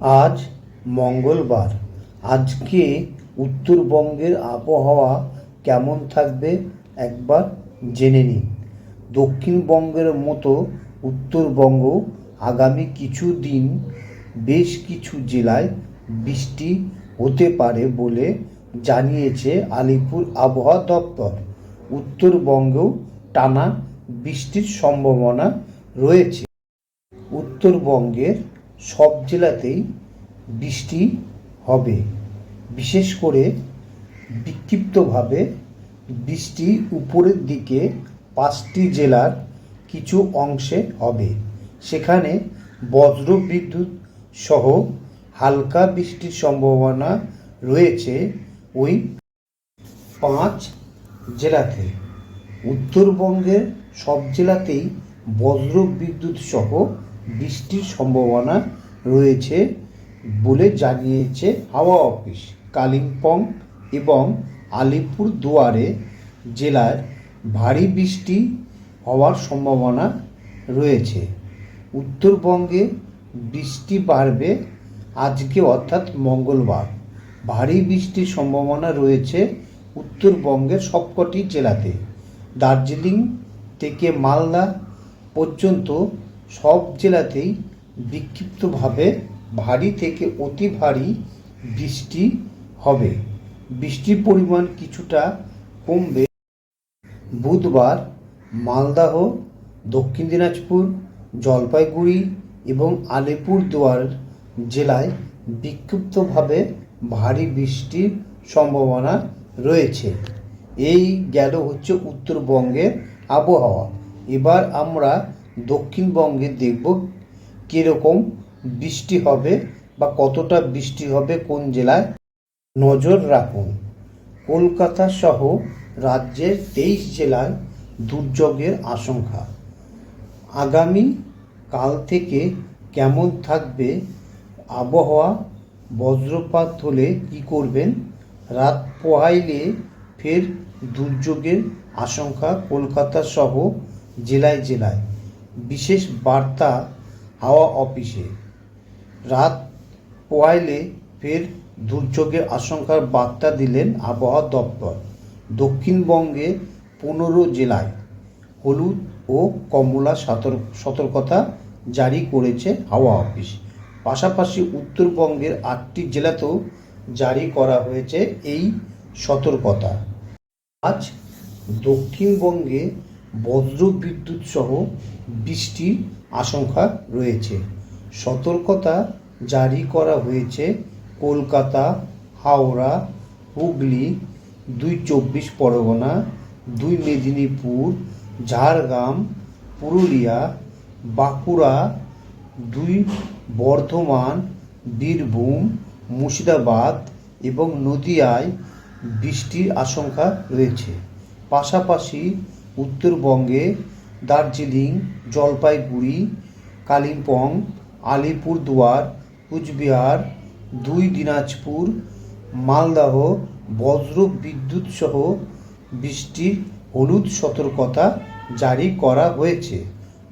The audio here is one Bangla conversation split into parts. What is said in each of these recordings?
আজ মঙ্গলবার। আজকে উত্তরবঙ্গের আবহাওয়া কেমন থাকবে একবার জেনে নিন। দক্ষিণবঙ্গের মতো উত্তরবঙ্গ আগামী কিছু দিন বেশ কিছু জেলায় বৃষ্টি হতে পারে বলে জানিয়েছে আলিপুর আবহাওয়া দপ্তর। উত্তরবঙ্গেও টানা বৃষ্টির সম্ভাবনা রয়েছে। উত্তরবঙ্গের সব জেলাতেই বৃষ্টি হবে। বিশেষ করে বিক্ষিপ্তভাবে বৃষ্টি উপরের দিকে পাঁচটি জেলার কিছু অংশে হবে। সেখানে বজ্র বিদ্যুৎ সহ হালকা বৃষ্টির সম্ভাবনা রয়েছে ওই পাঁচ জেলাতে। উত্তরবঙ্গের সব জেলাতেই বজ্র বিদ্যুৎ সহ বৃষ্টির সম্ভাবনা রয়েছে বলে জানিয়েছে হাওয়া অফিস। কালিম্পং এবং আলিপুর দুয়ারে জেলার ভারী বৃষ্টি হওয়ার সম্ভাবনা রয়েছে। উত্তরবঙ্গে বৃষ্টি বাড়বে আজকে অর্থাৎ মঙ্গলবার। ভারী বৃষ্টির সম্ভাবনা রয়েছে উত্তরবঙ্গের সবকটি জেলাতে। দার্জিলিং থেকে মালদা পর্যন্ত সব জেলাতেই বিক্ষিপ্তভাবে ভারী থেকে অতি ভারী বৃষ্টি হবে। বৃষ্টির পরিমাণ কিছুটা কমবে। বুধবার মালদাহ, দক্ষিণ দিনাজপুর, জলপাইগুড়ি এবং আলিপুরদুয়ার জেলায় বিক্ষিপ্তভাবে ভারী বৃষ্টির সম্ভাবনা রয়েছে। এই গেল হচ্ছে উত্তরবঙ্গের আবহাওয়া। এবার আমরা দক্ষিণবঙ্গে দেখব কীরকম বৃষ্টি হবে বা কতটা বৃষ্টি হবে, কোন জেলায়। নজর রাখুন, কলকাতা সহ রাজ্যের তেইশ জেলায় দুর্যোগের আশঙ্কা। আগামী কাল থেকে কেমন থাকবে আবহাওয়া, বজ্রপাত হলে কী করবেন? রাত পোহাইলে ফের দুর্যোগের আশঙ্কা কলকাতা সহ জেলায় জেলায়। বিশেষ বার্তা হাওয়া অফিসে। রাত পোহাইলে ফের দুর্যোগের আশঙ্কার বার্তা দিলেন আবহাওয়া দপ্তর। দক্ষিণবঙ্গে পনেরো জেলায় হলুদ ও কমলা সতর্ক, সতর্কতা জারি করেছে হাওয়া অফিস। পাশাপাশি উত্তরবঙ্গের আটটি জেলাতেও জারি করা হয়েছে এই সতর্কতা। আজ দক্ষিণবঙ্গে বজ্র বিদ্যুৎ সহ বৃষ্টির আশঙ্কা রয়েছে। সতর্কতা জারি করা হয়েছে কলকাতা, হাওড়া, হুগলি, দুই চব্বিশ পরগনা, দুই মেদিনীপুর, ঝাড়গ্রাম, পুরুলিয়া, বাঁকুড়া, দুই বর্ধমান, বীরভূম, মুর্শিদাবাদ এবং নদিয়ায় বৃষ্টির আশঙ্কা রয়েছে। পাশাপাশি উত্তরবঙ্গে দার্জিলিং, জলপাইগুড়ি, কালিম্পং, আলিপুরদুয়ার, কুচবিহার, দুই দিনাজপুর, মালদাহ বজ্র বিদ্যুৎ সহ বৃষ্টির হলুদ সতর্কতা জারি করা হয়েছে।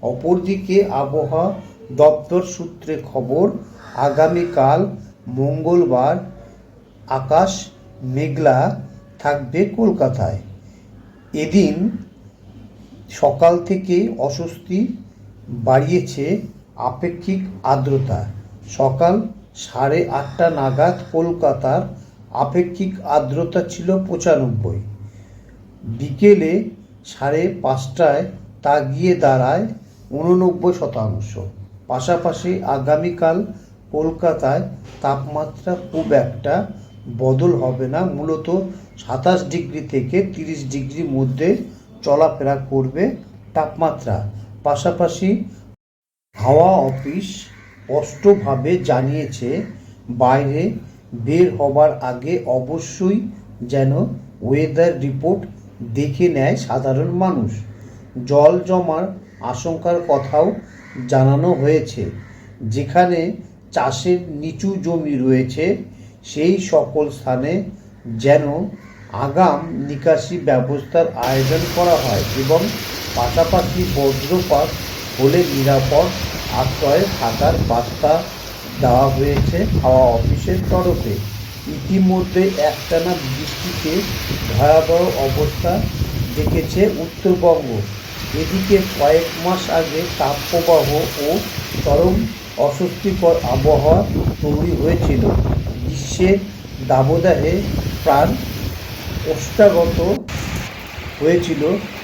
অপরদিকে আবহাওয়া দপ্তর সূত্রে খবর, আগামীকাল মঙ্গলবার আকাশ মেঘলা থাকবে কলকাতায়। এদিন সকাল থেকে অস্বস্তি বাড়িয়েছে আপেক্ষিক আর্দ্রতা। সকাল সাড়ে আটটা নাগাদ কলকাতার আপেক্ষিক আর্দ্রতা ছিল পঁচানব্বই। বিকেলে সাড়ে পাঁচটায় তা গিয়ে দাঁড়ায় উননব্বই শতাংশ। পাশাপাশি আগামীকাল কলকাতায় তাপমাত্রা খুব একটা বদল হবে না, মূলত সাতাশ ডিগ্রি থেকে তিরিশ ডিগ্রির মধ্যে চলাফেরা করবে তাপমাত্রা। পাশাপাশি হাওয়া অফিস স্পষ্টভাবে জানিয়েছে, বাইরে বের হবার আগে অবশ্যই যেন ওয়েদার রিপোর্ট দেখে নেয় সাধারণ মানুষ। জল জমার আশঙ্কার কথাও জানানো হয়েছে। যেখানে চাষের নিচু জমি রয়েছে, সেই সকল স্থানে যেন আগাম নিকাশি ব্যবস্থার আয়োজন করা হয় এবং পাশাপাশি বজ্রপাত হলে নিরাপদ আশ্রয়ে থাকার বার্তা দেওয়া হয়েছে হাওয়া অফিসের তরফে। ইতিমধ্যে একটানা বৃষ্টিতে ভয়াবহ অবস্থা দেখেছে উত্তরবঙ্গ। এদিকে কয়েক মাস আগে তাপপ্রবাহ ও চরম অস্বস্তিকর আবহাওয়া তৈরি হয়েছিল। গ্রীষ্মের দাবদাহে প্রাণ ওষ্ঠাগত হয়েছিল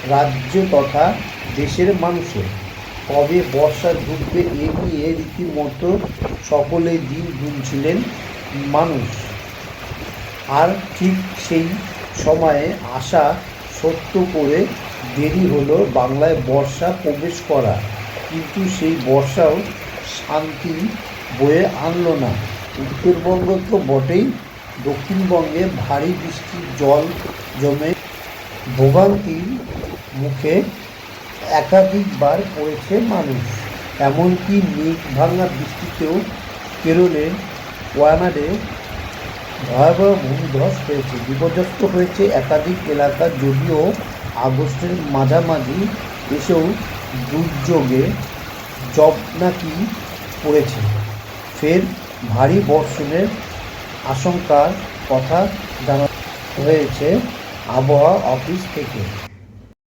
রাজ্য তথা দেশের মানুষের। কবে বর্ষা ঢুকবে এ রীতিমতো সকলে দিন গুনছিলেন মানুষ। আর ঠিক সেই সময়ে আশা সত্য করে দেরি হলো বাংলায় বর্ষা প্রবেশ করা। কিন্তু সেই বর্ষাও শান্তি বয়ে আনলো না। উত্তরবঙ্গ তো বটেই দক্ষিণবঙ্গে ভারী বৃষ্টির জল জমে ভোগান্তির মুখে একাধিকবার পড়েছে মানুষ। এমনকি মেঘ ভাঙা বৃষ্টিতেও কেরলের ওয়ানাডে ভয়াবহ ভূমিধস হয়েছে। বিপর্যস্ত হয়েছে একাধিক এলাকা যদিও আগস্টের মাঝামাঝি এসেও দুর্যোগে জবনাকি পড়েছে। ফের ভারী বর্ষণের আশঙ্কার কথা জানানো হয়েছে আবহাওয়া অফিস থেকে।